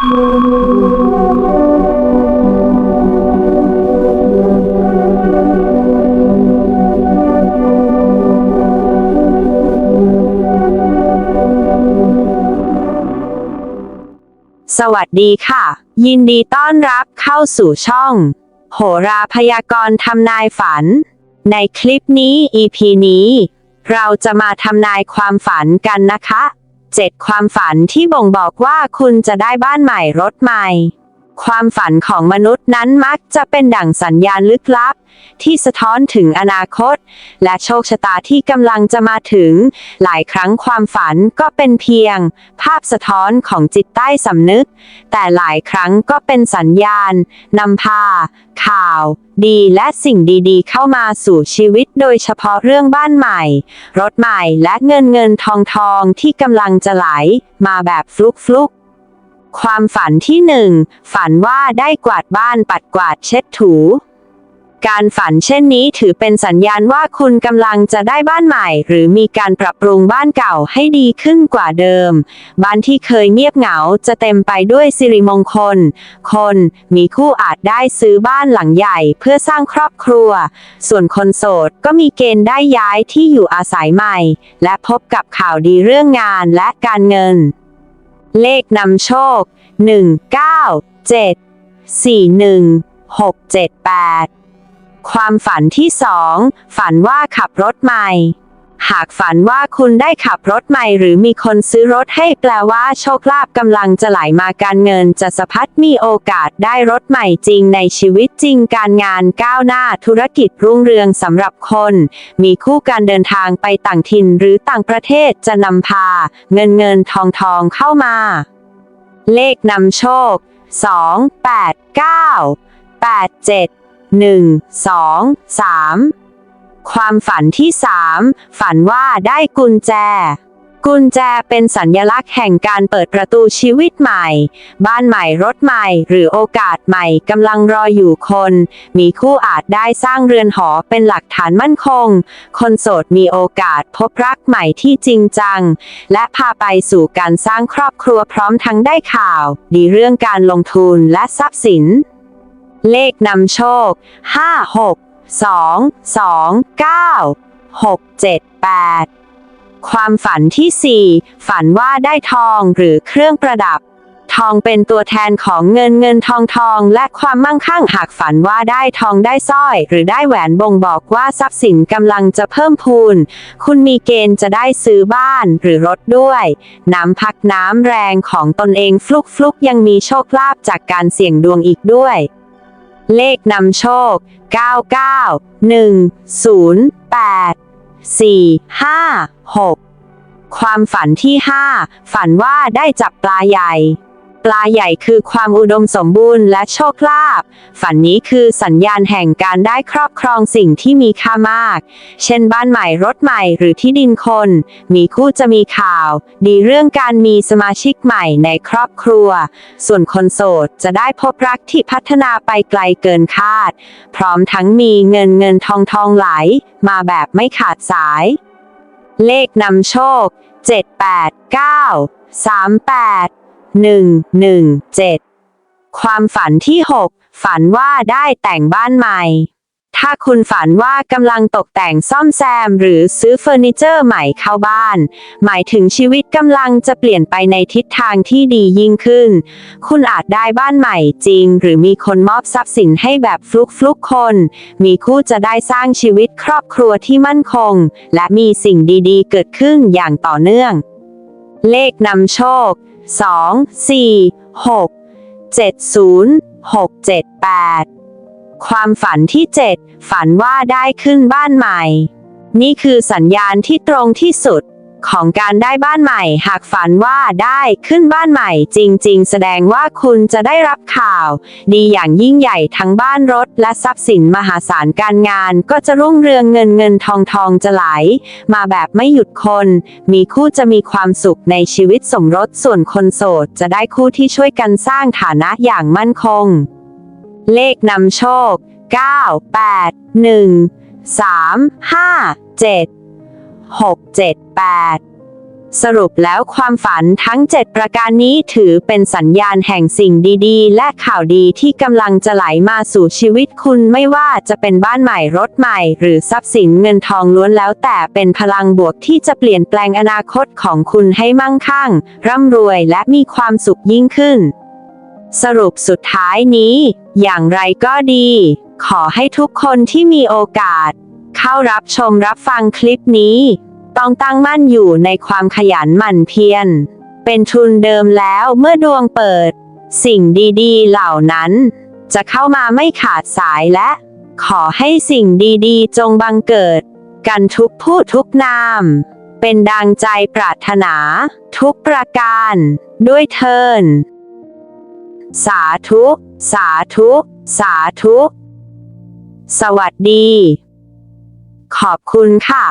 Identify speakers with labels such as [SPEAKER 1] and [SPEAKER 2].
[SPEAKER 1] สวัสดีค่ะ ยินดีต้อนรับเข้าสู่ช่อง โหราพยากรณ์ทำนายฝัน ในคลิปนี้ EP นี้ เราจะมาทำนายความฝันกันนะคะ เจ็ดความฝันที่บ่งบอกว่าคุณจะได้บ้านใหม่รถใหม่ ความฝันของมนุษย์นั้นมักจะเป็นดั่งสัญญาณลึกลับ ที่สะท้อนถึงอนาคต และโชคชะตาที่กำลังจะมาถึง หลายครั้งความฝันก็เป็นเพียง ภาพสะท้อนของจิตใต้สำนึก แต่หลายครั้งก็เป็นสัญญาณนำพา ข่าว ดีและสิ่งดีๆ เข้ามาสู่ชีวิตโดยเฉพาะเรื่องบ้านใหม่ รถใหม่และเงินเงินทองทองที่กำลังจะไหล มาแบบฟลุกฟลุก ความฝันที่หนึ่งฝันว่าได้กวาดบ้านปัดกวาดเช็ดถู การฝันเช่นนี้ถือเป็นสัญญาณว่าคุณกำลังจะได้บ้านใหม่ หรือมีการปรับปรุงบ้านเก่าให้ดีขึ้นกว่าเดิม บ้านที่เคยเงียบเหงาจะเต็มไปด้วยสิริมงคล คนมีคู่อาจได้ซื้อบ้านหลังใหญ่เพื่อสร้างครอบครัว ส่วนคนโสดก็มีเกณฑ์ได้ย้ายที่อยู่อาศัยใหม่ และพบกับข่าวดีเรื่องงานและการเงิน เลขนำโชค 1 9 7 4 1 6 7 8 ความฝันที่สองฝันว่าขับรถใหม่ หากฝันว่าคุณได้ขับรถใหม่หรือมีคนซื้อรถให้แปลว่าโชคลาภกำลังจะไหลมาการเงินจะสะพัดมีโอกาสได้รถใหม่จริงในชีวิตจริงการงานก้าวหน้าธุรกิจรุ่งเรืองสำหรับคน มีคู่การเดินทางไปต่างถิ่นหรือต่างประเทศจะนำพา เงินเงินทองทองเข้ามา เลขนำโชค 2 8 9 8 7 1 2 3 ความฝันที่ 3 ฝันว่าได้กุญแจ กุญแจเป็นสัญลักษณ์แห่งการเปิดประตูชีวิตใหม่ บ้านใหม่รถใหม่ หรือโอกาสใหม่กำลังรออยู่คน มีคู่อาจได้สร้างเรือนหอเป็นหลักฐานมั่นคง คนโสดมีโอกาสพบรักใหม่ที่จริงจัง และพาไปสู่การสร้างครอบครัวพร้อมทั้งได้ข่าว ดีเรื่องการลงทุนและทรัพย์สิน เลขนำโชค 5 6 2 2 9 6 7 8ความฝันที่ 4 ฝันว่าได้ทองหรือเครื่องประดับ ทองเป็นตัวแทนของเงินเงินทองทอง และความมั่งคั่งหากฝันว่าได้ทองได้สร้อย หรือได้แหวนบ่งบอกว่าทรัพย์สินกำลังจะเพิ่มพูน คุณมีเกณฑ์จะได้ซื้อบ้านหรือรถด้วย น้ำพักน้ำแรงของตนเองฟลุกฟลุกยังมีโชคลาภจากการเสี่ยงดวงอีกด้วย เลขนำโชค 99 1 0 8 4 5 6 ความฝันที่ 5 ฝันว่าได้จับปลาใหญ่ ปลาใหญ่คือความอุดมสมบูรณ์และโชคลาภ ฝันนี้คือสัญญาณแห่งการได้ครอบครองสิ่งที่มีค่ามาก เช่นบ้านใหม่รถใหม่หรือที่ดินคน มีคู่จะมีข่าว ดีเรื่องการมีสมาชิกใหม่ในครอบครัว ส่วนคนโสดจะได้พบรักที่พัฒนาไปไกลเกินคาด พร้อมทั้งมีเงินเงินทองทองไหล มาแบบไม่ขาดสาย เลขนำโชค 7 8 9 3 8 1 1 7 ความฝันที่ 6 ฝันว่าได้แต่งบ้านใหม่ ถ้าคุณฝันว่ากำลังตกแต่งซ่อมแซมหรือซื้อเฟอร์นิเจอร์ใหม่เข้าบ้าน หมายถึงชีวิตกำลังจะเปลี่ยนไปในทิศทางที่ดียิ่งขึ้น คุณอาจได้บ้านใหม่จริง หรือมีคนมอบทรัพย์สินให้แบบฟลุกฟลุกคน มีคู่จะได้สร้างชีวิตครอบครัวที่มั่นคง และมีสิ่งดีๆ เกิดขึ้นอย่างต่อเนื่อง เลขนำโชค 2 4 6 7 0 6 7 8ความฝันที่7ฝันว่าได้ขึ้นบ้านใหม่ นี่คือสัญญาณที่ตรงที่สุด ของการได้บ้านใหม่ หากฝันว่าได้ขึ้นบ้านใหม่ จริง ๆ แสดงว่าคุณจะได้รับข่าว ดีอย่างยิ่งใหญ่ทั้งบ้านรถ และทรัพย์สินมหาศาลการงาน ก็จะรุ่งเรืองเงินเงินทองทองจะไหล มาแบบไม่หยุดคน มีคู่จะมีความสุขในชีวิตสมรสส่วนคนโสด จะได้คู่ที่ช่วยกันสร้างฐานะอย่างมั่นคง เลขนำโชค 9 8 1 3 5 7 6 7 8 สรุปแล้วความฝันทั้ง 7 ประการนี้ถือเป็นสัญญาณแห่งสิ่งดีๆ และข่าวดีที่กำลังจะไหลมาสู่ชีวิตคุณไม่ว่าจะเป็นบ้านใหม่รถใหม่ หรือทรัพย์สินเงินทองล้วนแล้วแต่เป็นพลังบวกที่จะเปลี่ยนแปลงอนาคตของคุณให้มั่งคั่ง ร่ำรวยและมีความสุขยิ่งขึ้นสรุปสุดท้ายนี้ อย่างไรก็ดี ขอให้ทุกคนที่มีโอกาส เข้ารับชมรับฟังคลิปนี้ ต้องตั้งมั่นอยู่ในความขยันหมั่นเพียร เป็นทุนเดิมแล้วเมื่อดวงเปิด สิ่งดีๆ เหล่านั้น จะเข้ามาไม่ขาดสายและ ขอให้สิ่งดีๆ จงบังเกิด กันทุกผู้ทุกนาม เป็นดังใจปรารถนา ทุกประการ ด้วยเทินสาธุ สาธุ สาธุ สวัสดี ขอบคุณค่ะ